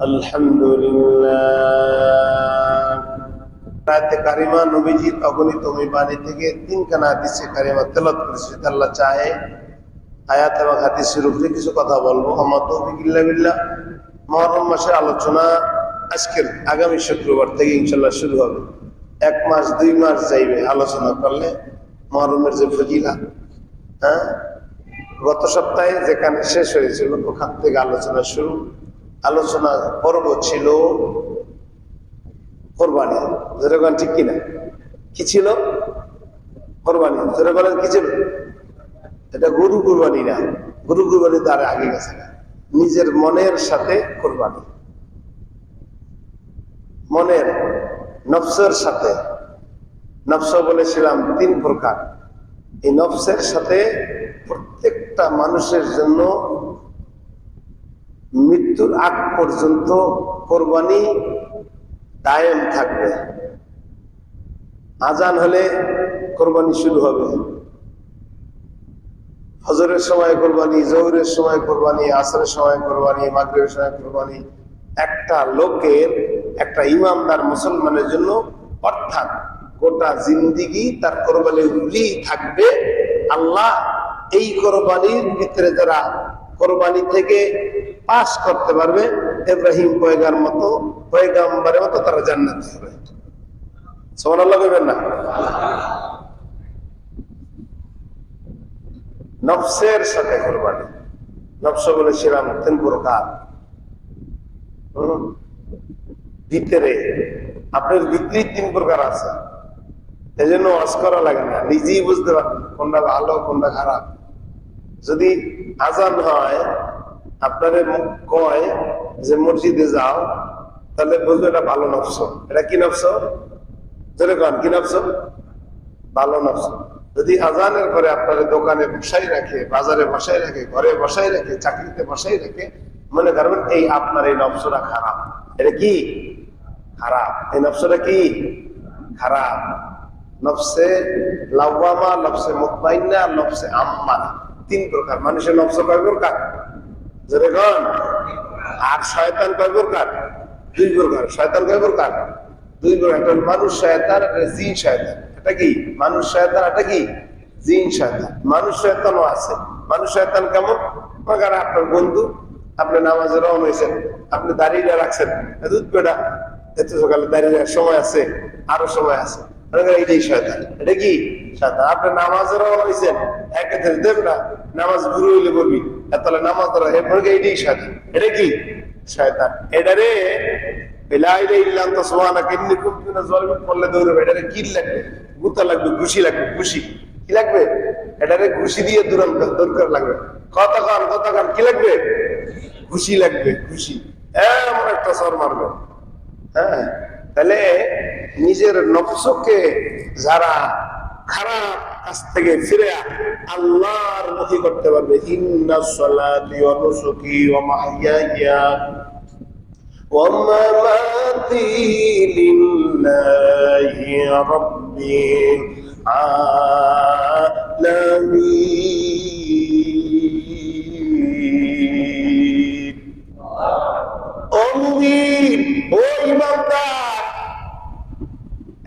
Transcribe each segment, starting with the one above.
الحمد لله আয়াতে কারিমা নবীজির অগণিত ওই বাণী থেকে তিনখানা হাদিসে কারিমা তেলত করেছে যদি আল্লাহ চাহে আয়াত এবং হাদিসের উপরে কিছু কথা বলবো আমার তৌফিকিল্লা বিল্লাহ মহরম মাসের আলোচনা আজকের আগামী শুক্রবার থেকে ইনশাল্লাহ শুরু হবে এক মাস দুই মাস যাইবে আলোচনা করলে মহরমের যে ফজিলা হ্যাঁ গত সপ্তাহে যেখানে শেষ হয়েছিল ওখান থেকে আলোচনা শুরু আলোচনা পর্ব ছিল কোরবানি। যেরকম ঠিক কিনা? কি ছিল? কোরবানি। যেরকম কি ছিল? এটা গরু কোরবানি না। গরু কোরবানি তার আগে গেছে না। নিজের মনের সাথে কোরবানি। মনের, নফসের সাথে। নফস বলেছিলাম তিন প্রকার। এই নফসের সাথে প্রত্যেকটা মানুষের জন্য মৃত্যুর আগ পর্যন্ত কোরবানি কায়েম থাকবে। আজান হলে কোরবানি শুরু হবে। হজরের সময় কোরবানি, জহুরের সময় কোরবানি, আসরের সময় কোরবানি মাগরের সময় কোরবানি একটা লোকের, একটা ইমামদার মুসলমানের জন্য অর্থাৎ গোটা জিন্দিগি তার কোরবানি উলি থাকবে। আল্লাহ এই কোরবানির ভিতরে যারা কোরবানি থেকে পাশ করতে পারবে ইব্রাহিম পয়গার মতো, পয়গাম্বারের মতো তারা জান্নাতি হবে আল্লাহ করবেন না? নফসের সাথে কোরবানি। নফস? ভিতরে আপনার ভিতরে তিন প্রকার আছে। এই জন্য ওয়াজ করা লাগে না। নিজেই বুঝতে পারবেন কোনটা ভালো, কোনটা খারাপ। যদি আজান হয় আপনাদের কয় যে মসজিদে যাও, তাহলে বুঝবে এটা ভালো নফস। এটা কি নফস? ধরে কন, কি নফস? ভালো নফস। যদি আজানের পরে আপনাদের দোকানে বসাই রাখে, বাজারে বসাই রাখে, ঘরে বসাই রাখে, চাকরিতে বসাই রাখে, মনে করবেন এই আপনার এই নফসটা খারাপ। এটা কি? খারাপ। এই নফসটা কি? খারাপ। নফসে লাউয়ামা, নফসে মুতমাইন্না, নফসে আম্মা তিন প্রকার। মানুষের নফস কয় প্রকার? আর শয়তান কয় প্রকার? দুই প্রকার। শয়তান কয় প্রকার? দুই প্রকার। একটা মানুষ শয়তান, একটা জিন শয়তান। এটা কি? মানুষ শয়তান, এটা কি? জিন শয়তান। মানুষ শয়তানও আছে। মানুষ শয়তান কেমন? মনে করেন আপনার বন্ধু, আপনি নামাজে রওনা হয়েছেন, আপনি দাঁড়িয়ে রাখছেন। দুধ পেটা এত সকালে দাঁড়িয়ে সময় আছে, আরও সময় আছে। নামাজে এটাই এটা কি? এটারে কি লাগবে? গুতা লাগবে, ঘুষি লাগবে, ঘুষি। কি লাগবে? এটারে ঘুষি দিয়ে দূরান দরকার লাগবে। কতক্ষণ কতক্ষণ কি লাগবে? ঘুষি লাগবে, ঘুষি। এমন একটা সর মারবে হ্যাঁ? তাহলে নিজের নফসকে যারা খারাপ কাছ থেকে ফিরে আল্লাহর মুখী করতে পারবে। ইন্না ও ইমানদার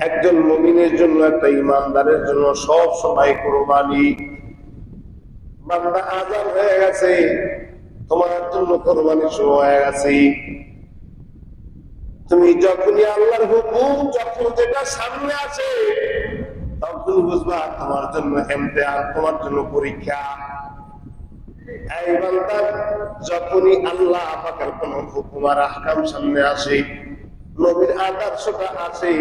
একজন মুমিনের জন্য, একটা ইমানদারের জন্য সব সময় কোরবানি। বান্দা আজান হয়ে গেছে, তোমার জন্য কোরবানি শুরু হয়ে গেছে। তুমি যখনই আল্লাহর হুকুম, যখন যেটা সামনে আছে তখন বুঝবা তোমার জন্য এমতেহান তোমার জন্য পরীক্ষা। এই বান্দা, যখনই আল্লাহ পাকের কোন হুকুম আর আহকাম সামনে আসে, নবীর আদর্শটা আসে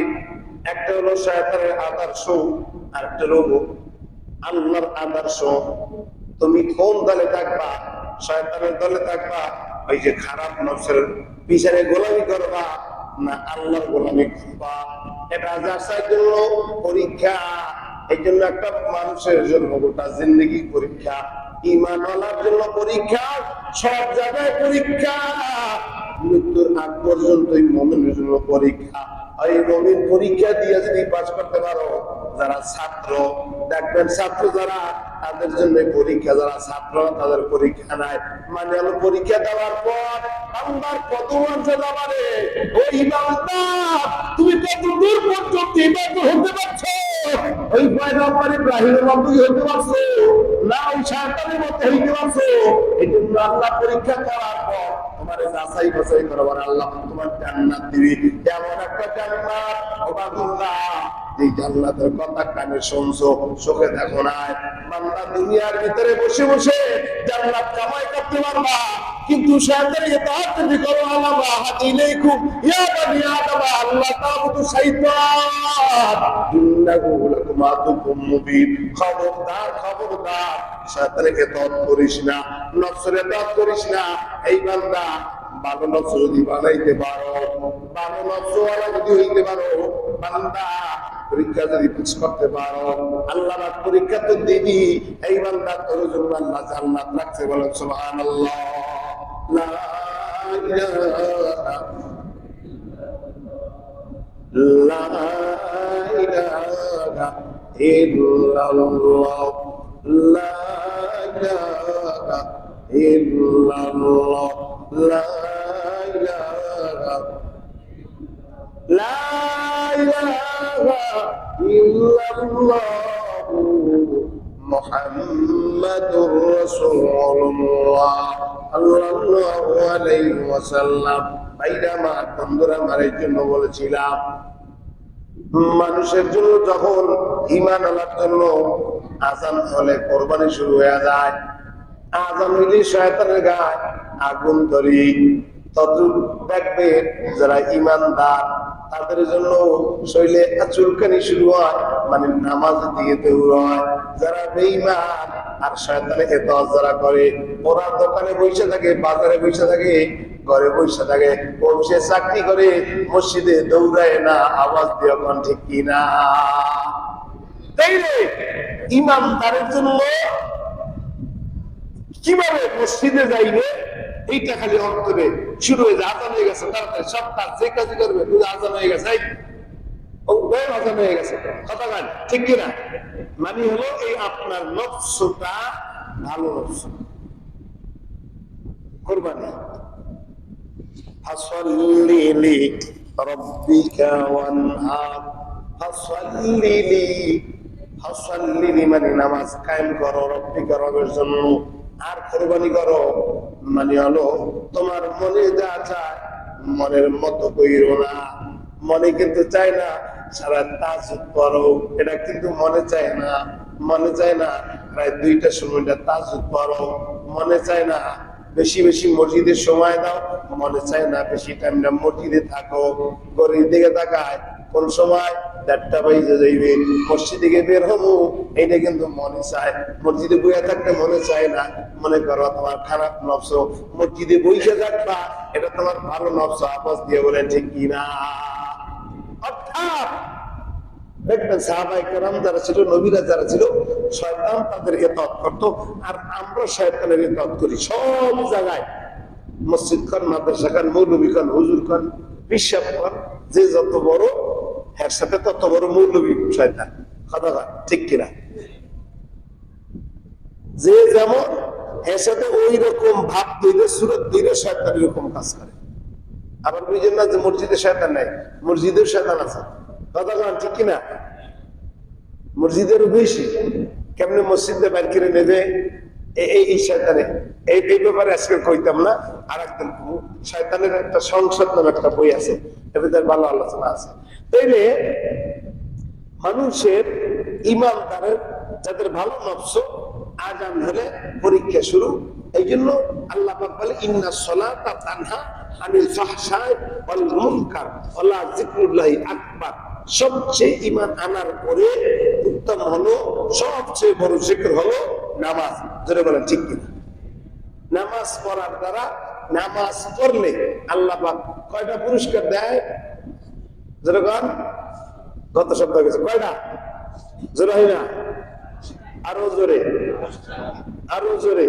একটা হলো শয়তানের আদর্শ আর একটা হলো আল্লাহর আদর্শ। তুমি কোন দলে থাকবা? শয়তানের দলে থাকবা? ওই যে খারাপ নফসের পিছনে গোলামি করবা না আল্লাহর গোলামি করবা? এটা যাচাইয়ের জন্য পরীক্ষা। এই জন্য একটা মানুষের জন্য গোটা জিন্দগি পরীক্ষা। ইমানওয়ালার জন্য পরীক্ষা। সব জায়গায় পরীক্ষা। মৃত্যুর আগ পর্যন্তই মমিনের জন্য পরীক্ষা। এই মমিন পরীক্ষা দিয়ে যদি পাস করতে পারো, যারা ছাত্র, দেখবেন ছাত্র যারা, তাদের জন্য পরীক্ষা, যারা ছাত্র, তাদের পরীক্ষা নাই। মানে হলো পরীক্ষা দেওয়ার পর আমার কত মঞ্চে যাবারে? ওই তুমি কত দূর পর্যন্ত ইবাদত হতে পারছ। ওই পয়গম্বর ইব্রাহিমের মতো হতে পারছ। না ওই শয়তানের মতো হইতে পারছ। এই জন্য আল্লাহ পরীক্ষা করার পর তোমার যাচাই বাছাই করবার আল্লাহ তোমার জান্নাত দিবি। এমন একটা জান্নাত ওবাদুল্লাহ এই জান্নাতের কথা কানে শুনছো, চোখে দেখো না বান্দা দুনিয়ার ভিতরে বসে বসে জান্নাত কামাই করতে পারবা, কিন্তু যদি করো আল্লাহ ইয়া আদম, আল্লাহ ইন্নাহু লাকুম মুবিন। খবরদার খবরদার। শয়তানের ইতাআত করিস না, নফসের ইতাআত করিস না। এই বান্দা ভালো যদি বানাইতে পারো ভালো যদি হইতে পারো, বান্দা পরীক্ষা যদি পাস করতে পারো, আল্লাহ পরীক্ষা তো দিবি। এই বান্দা তোর জন্য আল্লাহ জান্নাত রাখছে লা লা ইলাহা ইল্লাল্লাহ। লা ইলাহা ইল্লাল্লাহ। লা ইলাহা لا إله إلا الله محمد رسول الله صلى الله عليه وسلم ভাইরা মা বন্ধুরা মারের জন্য বলেছিলাম মানুষের জন্য যখন ইমান আনার জন্য আজান হলে কোরবানি শুরু হয়ে যায় আজান হইলে শয়তানের গায়ে আগুন ধরি তত দেখবে যারা ইমানদার, তাদের জন্য শৈলে চুলকানি শুরু হয় মানে নামাজ দিয়ে হয়। যারা বেইমান আর শয়তানে এত যারা করে। ওরা দোকানে বসে থাকে, বাজারে বসে থাকে, ঘরে বসে থাকে। অফিসে চাকরি করে, মসজিদে দৌড়ায় না, আওয়াজ দিয়ে কোন ঠিক কিনা? রে ইমানদারের জন্য কীভাবে মসজিদে যাইবে? এইটা খালি অন্তরে শুরু হয়ে যায় আজান হয়ে গেছে তাড়াতাড়ি সব কাজ যে কাজই করবে বুঝে আজান হয়ে গেছে হয়ে গেছে। ঠিক কিনা? মানে হলো এই আপনার ভালো মানে নামাজ কায়েম করো, রব্বিকা রবের জন্য। আর কোরবানি করো। মানে হলো, তোমার মনে যা চায়, মনের মতো কইরো না। মনে কিন্তু চায় না, সারা তাজুদ করো এটা কিন্তু মনে চায় না। মনে চায় না প্রায় দুইটা সময়টা তাজুদ করো মনে চায় না, বেশি বেশি মসজিদে সময় দাও। মনে চায় না, বেশি টাইমটা মসজিদে থাকো। গরিব দিকে তাকায় কোন সময় দেড়টা বাইজে যাইবে, মসজিদ থেকে বের হব এটা কিন্তু মনে চায়। মসজিদে বইয়া থাকতে মনে চায় না। মনে করো তোমার খারাপ নবস মসজিদে বইসে থাকবা, এটা তোমার ভালো নবস আবাস দিয়ে বলে, ঠিক কিনা? অর্থাৎ দেখবেন সাহাবাই কেরাম যারা ছিল, নবীরা যারা ছিল, শয়তান তাদের এতত করতো, আর আমরা শয়তানের এতত করি। সব জায়গায় মসজিদ খান, মাদ্রাসা খান মৌলবী খান, হুজুর খান বিশ্বাস খান, যে যত বড় এর সাথে তত বড় মৌলবী শয়তান কথা ঠিক কিনা? যে যেমন এর সাথে ওই রকম ভাব দিলে সুরত দিলে শয়তান এরকম কাজ করে। আবার বুঝেন না যে মসজিদে শয়তান নাই? মসজিদের শয়তান আছে। কথা ঠিক কিনা? মসজিদেরও বেশি কেমনে মসজিদে বাইর করে নেবে এই শয়তানে। এই এই ব্যাপারে আজকে কইতাম না আর একদিন। শয়তানের একটা সংসদ নামে একটা বই আছে ভিতরে ভালো আলোচনা আছে। তাইলে মানুষের ইমানদারের যাদের ভালো নফস, আজান হলে পরীক্ষা শুরু। এই জন্য আল্লাহ বলে, ইন্না সবচেয়ে ইমান আনার পরে উত্তম হলো, সবচেয়ে বড় জিকির হলো নামাজ। বলেন, ঠিক কিনা? নামাজ পড়ার দ্বারা নামাজ পড়লে আল্লাহ কয়টা পুরস্কার দেয়? যেরকম গত সপ্তাহে গেছে। কয়টা? জোরে হয় না আরও জোরে। আরও জোরে।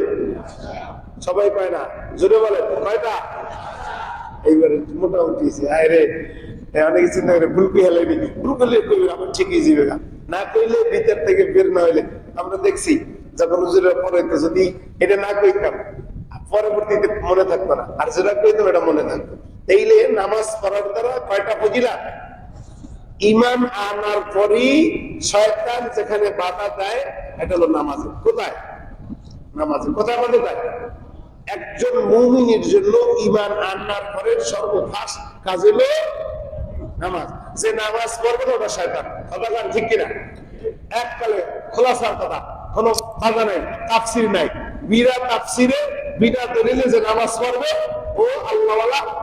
সবাই কয় না? জোরে বলে কয়টা? এইবারে মোটামুটি আয় রে। অনেকে চিন্তা করে ভুল করে হেলাইনি ভুল আমার ঠিকই গা। না। কইলে ভিতর থেকে বের না হইলে আমরা দেখছি, যখন হুজুরের পরে যদি এটা না কইতাম পরবর্তীতে মনে থাকতো না। আর যেটা কইতাম এটা মনে থাকতো। এইলে নামাজ পড়ার দ্বারা কয়টা ফজিলা ইমান আনার পরই শয়তান যেখানে বাধা দেয়, এটা হলো নামাজে। কোথায়? নামাজে। কোথায় বাধা দেয়? একজন মুমিনের জন্য ইমান আনার পরে সর্বফাস কাজ হলো নামাজ। যে নামাজ পড়বে না, ওটা শয়তান। কথা ঠিক কিনা? এককালে খোলাসার কথা, কোনো বাধা নাই, তাফসির নাই। বিনা তাফসিরে, বিনা দলিলে যে নামাজ পড়বে, ও আল্লাহওয়ালা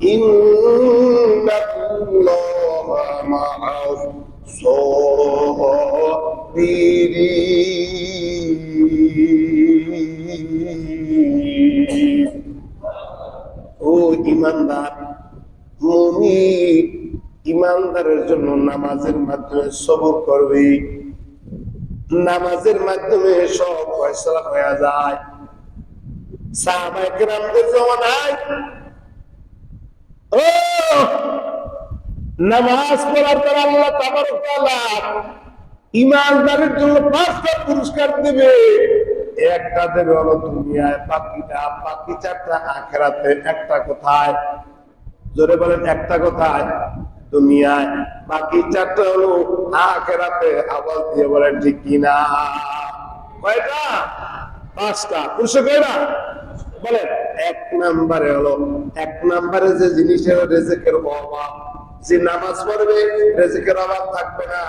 ইন্নাল্লাহা মা'আস সাবিরিন ও ইমানদার মুমিন ইমানদারের জন্য নামাজের মাধ্যমে সবর করবে। নামাজের মাধ্যমে সব ফয়সলা হয়ে যায়। সাহাবায়ে কেরামদের জমানায় ও নামাজ পড়ার পর আল্লাহ ইমানদারের জন্য পাঁচটা পুরস্কার দেবে। একটা দেবে হলো দুনিয়ায়, বাকিটা, বাকি চারটা আখেরাতে, একটা কোথায়? জোরে বলেন, একটা কোথায়? দুনিয়ায়। বাকি চারটা হলো আখেরাতে। আওয়াজ দিয়ে বলেন, ঠিক কিনা? কয়টা? পাঁচটা। পুরুষ কয়টা? এক নাম্বারে হলো, এক নাম্বারে যে জিনিসের রেজেকের অভাব, যে নামাজ পড়বে, রেজেকের অভাব থাকবে না,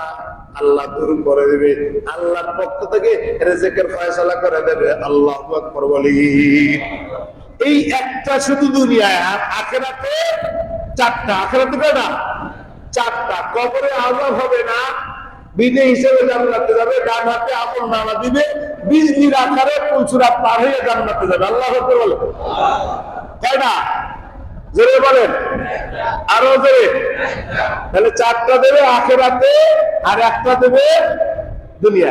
আল্লাহ দূর করে দেবে, আল্লাহর পক্ষ থেকে রেজেকের ফয়সালা করে দেবে, আল্লাহ আকবর বলি। এই একটা শুধু দুনিয়ায়, আর আখেরাতে চারটা, আখেরাতে কয়টা? চারটা। কবরে আজাব হবে না বিদে হিসেবে জান্নাতে যাবে, ডান হাতে আমল নামা দিবে বিজলির আকারে পঞ্চুরা পার হয়ে জান্নাতে যাবে। আল্লাহ হতে বলে। কয়টা জোরে বলেন। আরও জোরে। তাহলে চারটা দেবে আখেরাতে আর একটা দেবে দুনিয়া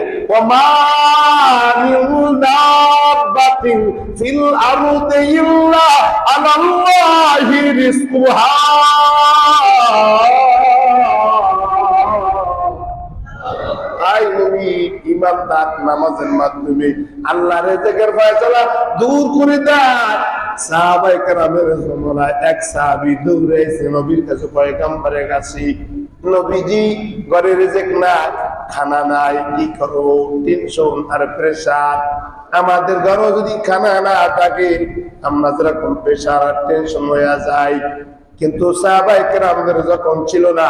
আই নবী ইমানদার নামাজের মাধ্যমে আল্লাহ দূর করে দেয় সাহাবাই এক সাহাবি দৌড়েছে নবীর কাছে ঘরে আমাদের যদি খানা না থাকে, আমরা যেরকম প্রেশার আর টেনশন হয়ে যাই। কিন্তু সাহাবাই কেরামদের যখন ছিল না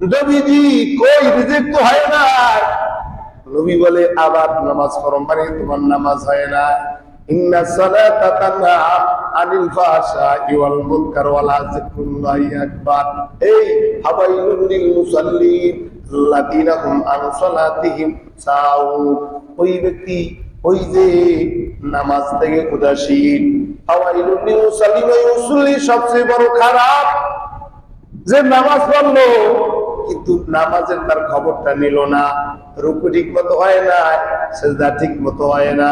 নবীজি কই রিজেক্ট তো হয় না। নবী বলে, আবার নামাজ পড়ো মানে তোমার নামাজ হয় না। ইন্না সালাতা তানহা আনিল ফাহশাই ওয়াল মুনকার ওয়ালা আকবার। এই হাওয়াইলুল লিল মুসাল্লিন আন সালাতিহিম সাউন। ওই ব্যক্তি, ওই যে নামাজ থেকে উদাসীন। হাওয়াইলুল লিল মুসাল্লিন ওই মুসল্লি সবচেয়ে বড় খারাপ যে নামাজ পড়ল কিন্তু নামাজের তার খবরটা নিল না। রুকু ঠিক মতো হয় না সেজদা ঠিক মতো হয় না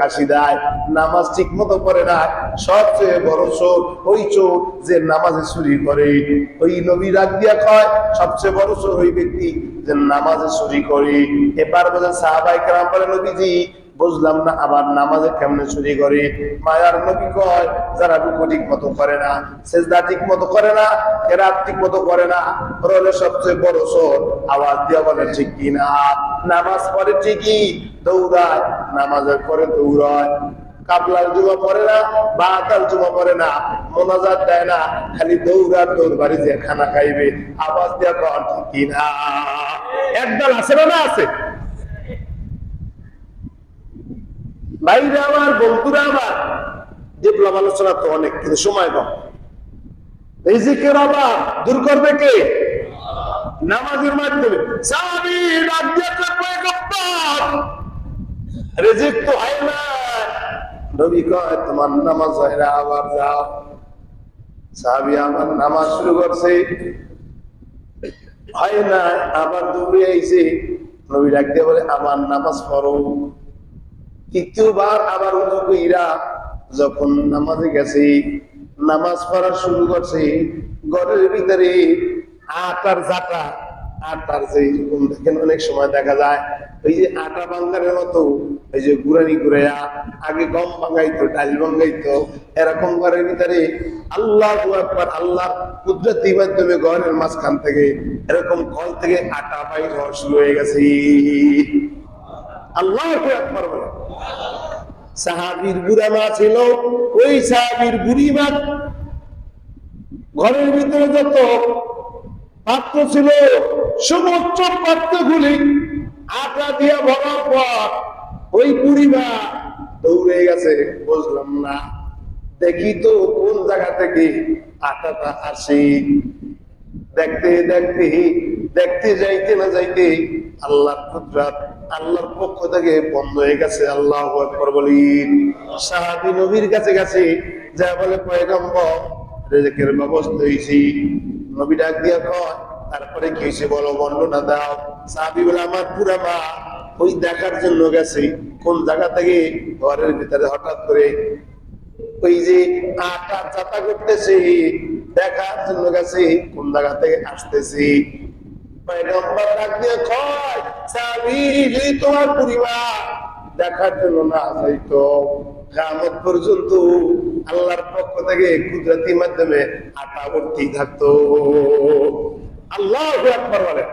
কাশি দেয়, নামাজ ঠিক মতো সবচেয়ে বড় চোর ওই চোর যে নামাজে চুরি করে। ওই নবী রাগ দিয়া কয়, সবচেয়ে বড় চোর ওই ব্যক্তি যে নামাজে চুরি করে। এবার বোঝেন সাহাবাই কেরাম বলে নবীজি বুঝলাম না, আবার নামাজে কেমনে চুরি করে? মায়ার নবী কয়, যারা রুকু ঠিক মতো করে না, সেজদা ঠিক মতো করে না, কেরাত ঠিক মতো করে না ওরা হলো সবচেয়ে বড় সোর আওয়াজ দিয়া বলে, ঠিক কিনা নামাজ পড়ে ঠিকই, দৌড়ায়, নামাজের পরে দৌড়ায়। কাপলার জুমা পড়ে না বাতাল জুমা পড়ে না, মোনাজাত দেয় না, খালি দৌড়ার দৌড় বাড়ি যে খানা খাইবে। আওয়াজ কর ঠিক কিনা একদল আছে না আছে? ভাইরা আমার বন্ধুরা আমার ডিপ্লোম আলোচনা তো অনেক, কিন্তু সময় কম। রিজিকের অভাব, দূর করবে কে? নামাজের মাধ্যমে। সাহাবী ডাক দিয়ে রিজিক তো হয় না। নবী কয়, তোমার নামাজ হয় না, আবার যাও। সাহাবী, আমার নামাজ শুরু করছে। হয় না, আবার দৌড়ে আইছে। নবী দিয়ে বলে, আমার নামাজ পড়ো। তৃতীয়বার আবার উজু কইরা যখন নামাজে গেছে, নামাজ পড়া শুরু করছে, ঘরের ভিতরে আটার জাটা আটার যে এরকম দেখেন অনেক সময় দেখা যায়, ওই যে আটা বাঙ্গারের মতো, ওই যে গুড়ানি গুড়াইয়া আগে গম ভাঙাইতো ডাল ভাঙাইতো এরকম ঘরের ভিতরে আল্লাহ একবার আল্লাহ কুদরতি মাধ্যমে ঘরের মাঝখান থেকে এরকম কল থেকে আটা বাইর হওয়া শুরু হয়ে গেছে। আল্লাহ একবার বলে। সাহাবির বুড়া মা ছিল, ওই সাহাবির বুড়ি মা ঘরের ভিতরে যত পাত্র ছিল, সমস্ত পাত্রগুলি আটা দিয়ে ভরার পর ওই বুড়ি মা দৌড়ে গেছে। বুঝলাম না, দেখি তো কোন জায়গা থেকে আটাটা আসে। দেখতে দেখতে দেখতে যাইতে না যাইতে আল্লাহর কুদরত আল্লাহর পক্ষ থেকে বন্ধ হয়ে গেছে। আল্লাহ একবার বলি, সাহাবি নবীর কাছে গেছে, যা বলে, পয়গম্বর, রেজেকের ব্যবস্থা হয়েছি নবী ডাক দিয়া কয়, তারপরে কি হয়েছে বলো বর্ণনা দাও। সাহাবি বলে, আমার পুরা মা ওই দেখার জন্য গেছে। কোন জায়গা থেকে? ঘরের ভিতরে হঠাৎ করে ওই যে আটা চাতা করতেছে, দেখার জন্য গেছে, কোন জায়গা থেকে আসতেছে। তোমার পরিবার। দেখার জন্য না যাইতো কিয়ামত পর্যন্ত আল্লাহর পক্ষ থেকে কুদরতি মাধ্যমে আটা ভর্তি থাকতো। আল্লাহ বলে।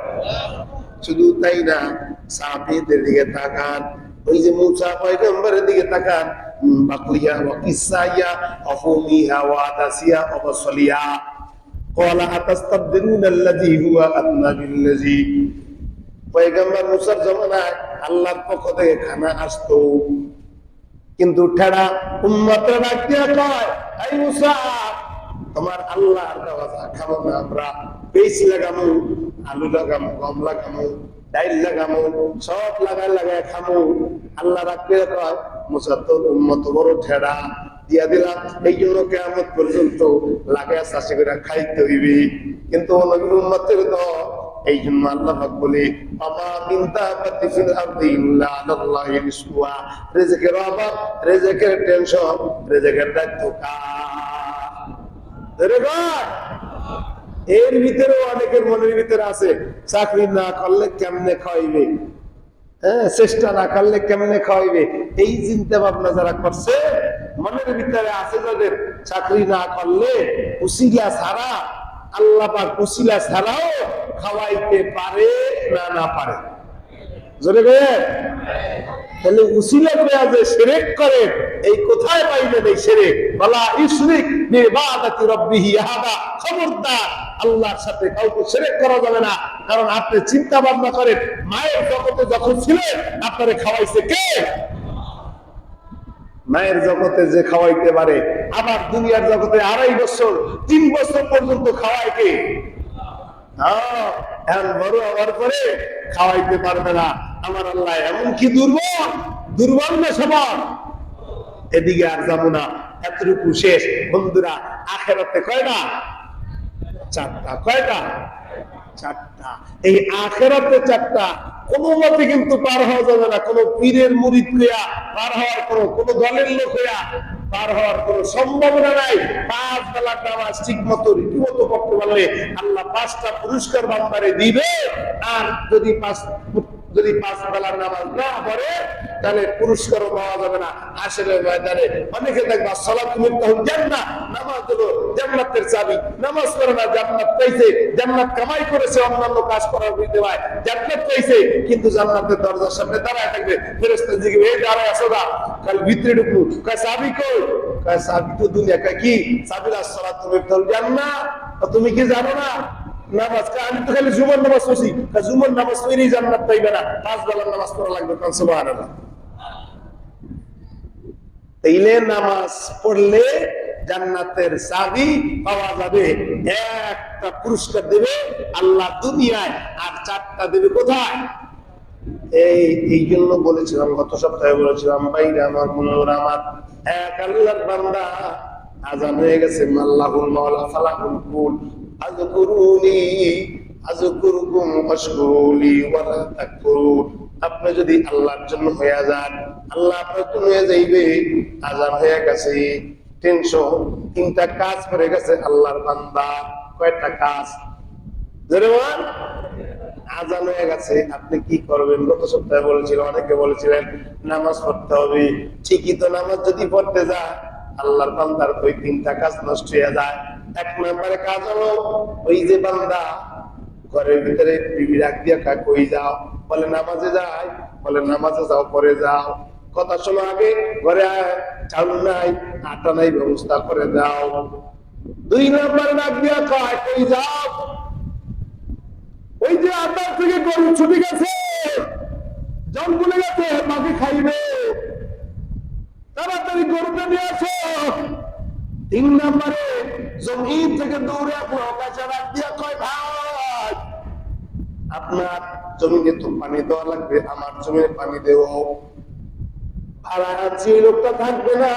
শুধু তাই না, সাহাবীদের দিকে তাকান, ওই যে মুসা পয়গম্বরের দিকে তাকান বাকলিয়া ওয়া কিসাইয়া অফুমিহা ওয়া আদাসিয়া অবসলিয়া قال أتستبدلون الذي هو أدنى بالذي পয়গম্বর মুসার জমানায় আল্লাহর পক্ষ থেকে খানা আসতো কিন্তু ঠেড়া উন্মত ডাক দিয়ে কয় এই মুসা তোমার আল্লাহর দেওয়া যা খাবো না আমরা পেঁচ লাগামো আলু লাগামো গম লাগামো ডাইল লাগামো সব লাগাই লাগাই খামো আল্লাহ রাখতে কয় মুসা তোর উন্মত বড় ঠেড়া দিয়া দিলাম এই জন্য কেমন পর্যন্ত লাগাই চাষি করে খাইতে হইবে। কিন্তু নবীর উন্মতের তো এই জন্য আল্লাহ বলে, আমা পাতি ফিল আরদি ইল্লা রিজকের অভাব টেনশন, রিজকের দায়িত্ব এর ভিতরে অনেকের মনের ভিতরে আছে, চাকরি না করলে কেমনে খাইবে চেষ্টা না করলে কেমনে খাওয়াইবে? এই চিন্তা ভাবনা যারা করছে, মনের ভিতরে আছে যাদের, চাকরি না করলে উসিলা ছাড়া, আল্লাহ পাক উসিলা ছাড়াও খাওয়াইতে পারে না না পারে। যে করে, এই কোথায় বলা আল্লাহর সাথে কাউকে সেরেক করা যাবে না। কারণ আপনি চিন্তা ভাবনা করেন, মায়ের জগতে যখন ছিলেন, আপনারে খাওয়াইছে কে? মায়ের জগতে যে খাওয়াইতে পারে, আবার দুনিয়ার জগতে আড়াই বছর, তিন বছর পর্যন্ত খাওয়ায় কে? বড় হওয়ার পরে খাওয়াইতে পারবে না। আমার আল্লাহ এমন কি দুর্বল? দুর্বল না সবার এদিকে আর যাব না, এতটুকু শেষ। বন্ধুরা, আখেরাতে কয়টা? চারটা, কয়টা? চারটা। এই আখেরাতে চারটা। কোনো মতে কিন্তু পার হওয়া যাবে না। কোনো পীরের মুরিদ হইয়া পার হওয়ার কোনো কোনো দলের লোক হইয়া পার হওয়ার কোনো সম্ভাবনা নাই। পাঁচ বেলা নামাজ ঠিক মতো রীতিমতো পড়তে পারলে আল্লাহ পাঁচটা পুরস্কার বান্দারে দিবে। আর যদি পাঁচ যদি পাঁচ বেলার নামাজ না পড়ে তাহলে পুরস্কারও পাওয়া যাবে না। হাসিলের ময়দানে অনেকে দেখবা তখন জান্নাত নামাজ হলো জান্নাতের চাবি। নামাজ পড়ে না, জান্নাত পাইছে। জান্নাত কামাই করেছে, অন্যান্য কাজ করার বিনিময়ে জান্নাত পাইছে, কিন্তু জান্নাতের দরজার সামনে দাঁড়ায় থাকবে। জিজ্ঞেস এই দাঁড়ায় আসো না কাল ভিতরে ঢুকু কয়, চাবি কয়, চাবি তো দুনিয়া। কি? চাবির তুমি তুমি কি জানো না? নামাজ আমি তো খালি জুমার নামাজ পড়ছি। জুমার নামাজ পড়েই জান্নাত পাইবে না। পাঁচ বেলার নামাজ পড়া লাগবে। কারণ সুবহানাল্লাহ। তাইলে নামাজ পড়লে জান্নাতের চাবি পাওয়া যাবে। একটা পুরস্কার দেবে আল্লাহ দুনিয়ায়, আর চারটা দেবে কোথায়? এই এই জন্য বলেছিলাম, গত সপ্তাহে বলেছিলাম বাইরে আমার মনোর আমার, এক আল্লাহর বান্দা আজান হয়ে গেছে আল্লাহুল মাওলা ফালাহুল কুল, আযকুরুনি, আযকুরুকুম ওয়াশকুরুলি ওয়ালা তাকফুরুন। আপনি যদি আল্লাহর জন্য হয়ে যান, আল্লাহ আপনার জন্য হয়ে যাইবে, আজান হয়ে গেছে টেনশন তিনটা কাজ করে গেছে আল্লাহর বান্দা, কয়টা কাজ? আজান হয়ে গেছে, আপনি কি করবেন? গত সপ্তাহে অনেকে বলেছিলেন, নামাজ পড়তে হবে। ঠিকই তো নামাজ যদি পড়তে যায়, আল্লাহর বান্দার ওই তিনটা কাজ নষ্ট হয়ে যায়। এক নম্বরে কাজ হলো, ওই যে বান্দা ঘরের ভিতরে বিবি রাখ দিয়া কা, কই যাও? বলে, নামাজে যায় বলে, নামাজে যাও, পরে যাও। কথা শোনো আগে, ঘরে চাউল নাই, আটা নাই, ব্যবস্থা করে দাও। দুই নম্বরে ডাক দিয়া কয়, কই যাও? ওই যে আপনার থেকে গরু ছুটি গেছে। জঙ্গলে গেছে, মাকে খাইবে। তাড়াতাড়ি গরুটা নিয়ে আসো। তিন নম্বরে, জমিন থেকে দৌড়ে আপনার কাছে রাখ দিয়া কয়, ভাই। আপনার জমিনে তো পানি দেওয়া লাগবে, আমার জমিনে পানি দেও ভাড়া ওই লোকটা থাকবে না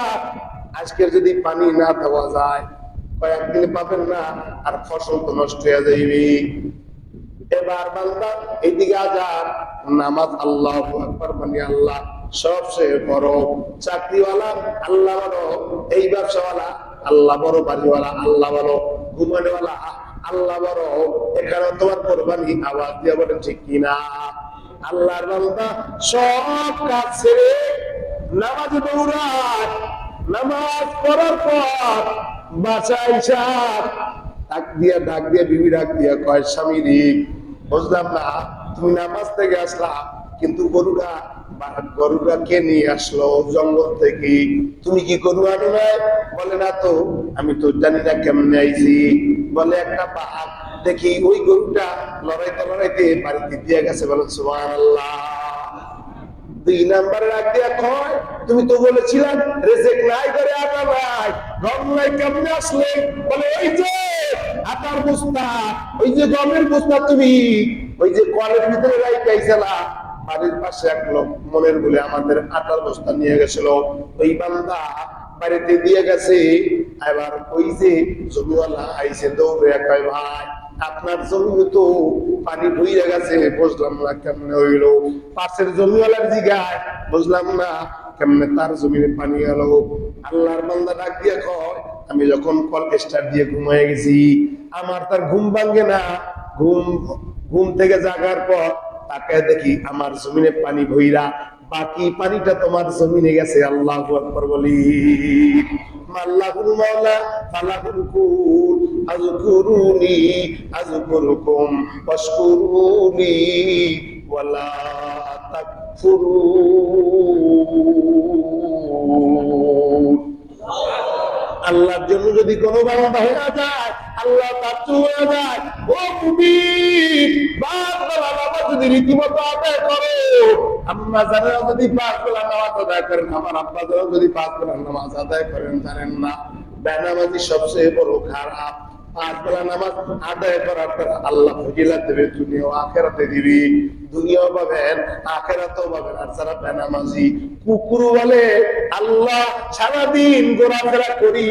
আজকের যদি পানি না দেওয়া যায়, কয়েকদিন পাবেন না, আর ফসল তো নষ্ট হয়ে যাইবে। এবার বান্দা এইদিকে আজান নামাজ আল্লাহ আকবার মানে আল্লাহ সবচেয়ে বড় চাকরিওয়ালা, আল্লাহ বড় এই ব্যবসাওয়ালা, আল্লাহ বড় বাড়িওয়ালা, আল্লাহ বড় ঘুমানেওয়ালা আল্লাহ বড় এখানে তোমার কোরবানি আওয়াজ দিয়ে বলে ঠিক কিনা? আল্লাহর বান্দা সব কাজ ছেড়ে নামাজে দৌড়ায়। নামাজ পড়ার পর বাঁচাই সাপ ডাক দিয়া ডাক দিয়া, বিবি ডাক দিয়া কয়, স্বামী বুঝলাম না, তুমি নামাজ থেকে আসলা, কিন্তু গরুটা গরুটা কে নিয়ে আসলো? জঙ্গল থেকে। তুমি কি গরু আনো বলে, না তো, আমি তো জানি না কেমনে আইছি। বলে, একটা বাঘ, দেখি ওই গরুটা লড়াইতে লড়াইতে বাড়িতে দিয়ে গেছে। বলে, সুবহানাল্লাহ। দুই নাম্বারে রাখ দিয়া কয়, তুমি তো বলেছিলেন রেজেক নাই করে আটা নাই। গম নাই, কেমনে আসলে? বলে, ওই যে আটার বস্তা, ওই যে গমের বস্তা তুমি, ওই যে কলের ভিতরে রাইকাইছিলা বাড়ির পাশে এক লোক মনের বলে আমাদের আটার বস্তা নিয়ে গেছিল। ওই বান্দা বাড়িতে দিয়ে গেছে। এবার ওই যে জমিওয়ালা আইসে দৌড়ে কয়, ভাই, আপনার জমি তো পানি বইয়া গেছে। বুঝলাম না কেমনে হইল। পাশের জমিওয়ালার জিগায়, বুঝলাম না কেমনে তার জমিনে পানি গেল। আল্লাহর বান্দা ডাক দিয়ে কয়, আমি যখন কল স্টার দিয়ে ঘুমায় গেছি, আমার তার ঘুম ভাঙ্গে না। ঘুম ঘুম থেকে জাগার পর তাকে দেখি আমার জমিনে পানি ভইরা, বাকি পানিটা তোমার জমিনে গেছে, আল্লাহ আকবর বলি। আল্লাহুল মাওলা ফালাহুল কুল, আযকুরুনি, আযকুরুকুম, ওয়াশকুরুনি, ওয়ালা আল্লাহর জন্য যদি কোনো বান্দা হয়ে যায়, আল্লাহ তার চুপ হয়ে যায়। ও যদি রীতিমতো আদায় করো, আম্মা যারা যদি পাঁচ বেলা নামাজ আদায় করেন, আমার আব্বা যারা যদি পাঁচ বেলা নামাজ আদায় করেন, জানেন না, বেনামাজি সবচেয়ে বড় খারাপ। পাঁচ বেলা নামাজ আদায় করার পর আল্লাহ ফজিলাত দেবে আখেরাতে দিবি। দুনিয়াও পাবেন, আখেরাতেও পাবেন। আর যারা বেনামাজি কুকুর বলে আল্লাহ সারাদিন ঘোরাফেরা করি,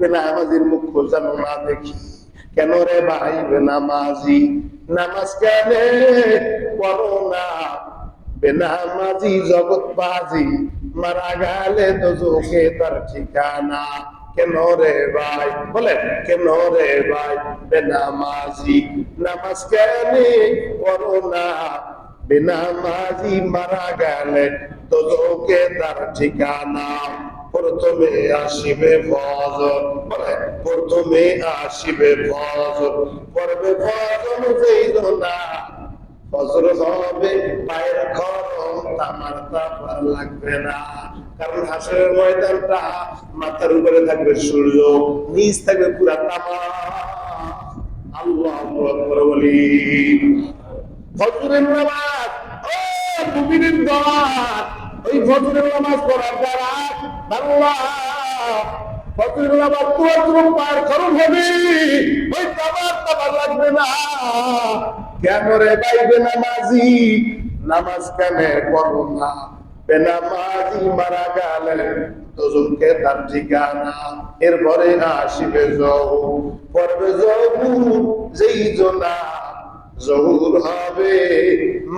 বেনামাজির মুখ যেন না দেখি। কেন রে ভাই, বেনামাজি? নামাজ কেনে পড়ো না। বেনামাজি জগৎ বাজি মারা গেলে তো চোখে তার ঠিকানা। কেন রে ভাই? বলে কেন রে ভাই? বেনামাজি, নামাজ কেনে পড়ো না। বেনামাজি, মারা গেলে তো চোখে তার ঠিকানা। প্রথমে আসিবে ফজর বলে প্রথমে আসিবে ফজর। পড়বে ফজর যেই না ফজর হবে পায়ের খরম তামার তাপার লাগবে না। কারণ হাসরের ময়দানটা মাথার উপরে থাকবে সূর্য, নিচ থাকবে পুরা তামা। আল্লাহ বলি। ফজরের নামাজ, ও মুমিনের দল ওই ফজরের নামাজ পড়ার দ্বারা আল্লাহ ফজরের নামাজ তোমার তোমার হবে। ওই লাগবে না। কেন রে বাইবে নামাজি নামাজ কেন করো না? বেনামাজি মারা গেলে তোজনকে তার ঠিকানা। এরপরে আসিবে জহু পড়বে জহু যেই জনা জহুর হবে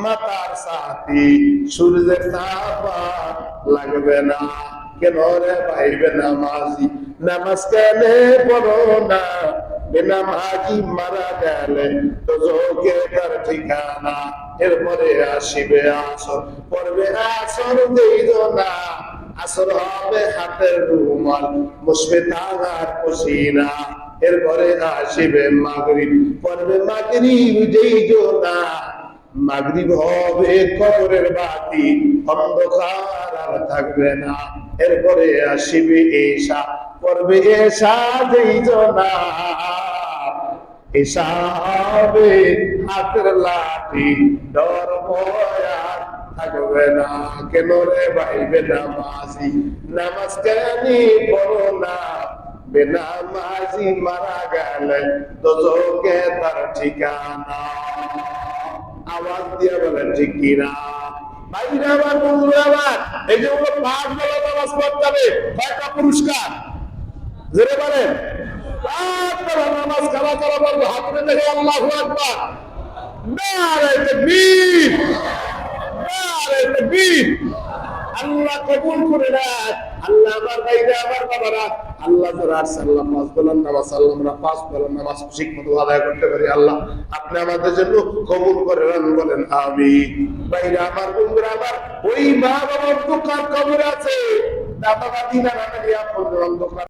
মাতার সাথী, সূর্যের তাপা লাগবে না কেন রে পাইবে নামাজি নামাজ কেনে পড়ো না বেনামাজি মারা গেলে তো যোগে তার ঠিকানা, এরপরে আসিবে আসর। পড়বে আসর দেইল না, আসর হবে হাতের রুমাল মুসবে তাগার পসিনা এরপরে আসিবে মাগরিব। পড়বে মাগরিব, যেই না। মাগরিব হবে, কবরের বাতি অন্ধকার আর থাকবে না। এরপরে আসিবে এসা পড়বে এসা যেই না। এসা হবে হাতের লাঠি, ডর ভয়ার থাকবে না। কেন রে ভাইবে নামাজি? নামাজ কেনি পড়ো না। বেনামাজি মারা গেলে দোজকে তার ঠিকানা। আওয়াজ দিয়ে বলেন, ঠিক কিনা ভাইরা আমার বন্ধুরা এই যে ওগুলো পাঁচ বেলা নামাজ পড়তে হবে পুরস্কার? জোরে বলেন। নামাজ খাওয়া করা বলব হাত তুলে দেখে আল্লাহ আকবার। নারে তাকবীর নারে তাকবীর। আল্লাহ কবুল করে নেয়। আল্লাহ আমার ভাইরা আমার বাবারা আল্লাহ যারা সাল্লাম নামাজ বলেন নামাজ আল্লাহ পাঁচ বলেন নামাজ ঠিক মতো আদায় করতে পারি আল্লাহ। আপনি আমাদের জন্য কবুল করে নেন বলেন আমি বাইরে আমার বন্ধুরা, আমার ওই মা বাবার দোকান কবর আছে। দাদা দাদি নানা নানি আপন অন্ধকার।